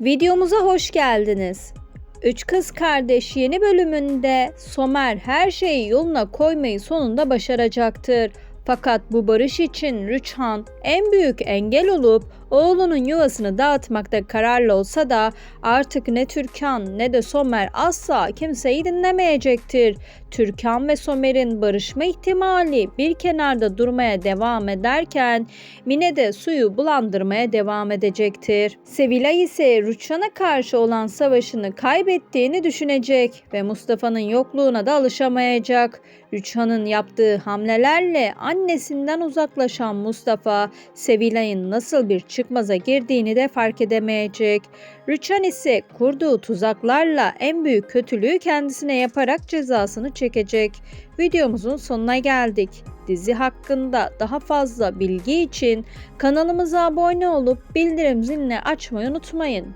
Videomuza hoş geldiniz. Üç Kız Kardeş yeni bölümünde Somer her şeyi yoluna koymayı sonunda başaracaktır. Fakat bu barış için Rüçhan en büyük engel olup oğlunun yuvasını dağıtmakta kararlı olsa da artık ne Türkan ne de Somer asla kimseyi dinlemeyecektir. Türkan ve Somer'in barışma ihtimali bir kenarda durmaya devam ederken Mine de suyu bulandırmaya devam edecektir. Sevilay ise Rüçhan'a karşı olan savaşını kaybettiğini düşünecek ve Mustafa'nın yokluğuna da alışamayacak. Rüçhan'ın yaptığı hamlelerle annesinden uzaklaşan Mustafa, Sevilay'ın nasıl bir çıkmaza girdiğini de fark edemeyecek. Rüçhan ise kurduğu tuzaklarla en büyük kötülüğü kendisine yaparak cezasını çekecek. Videomuzun sonuna geldik. Dizi hakkında daha fazla bilgi için kanalımıza abone olup bildirim zilini açmayı unutmayın.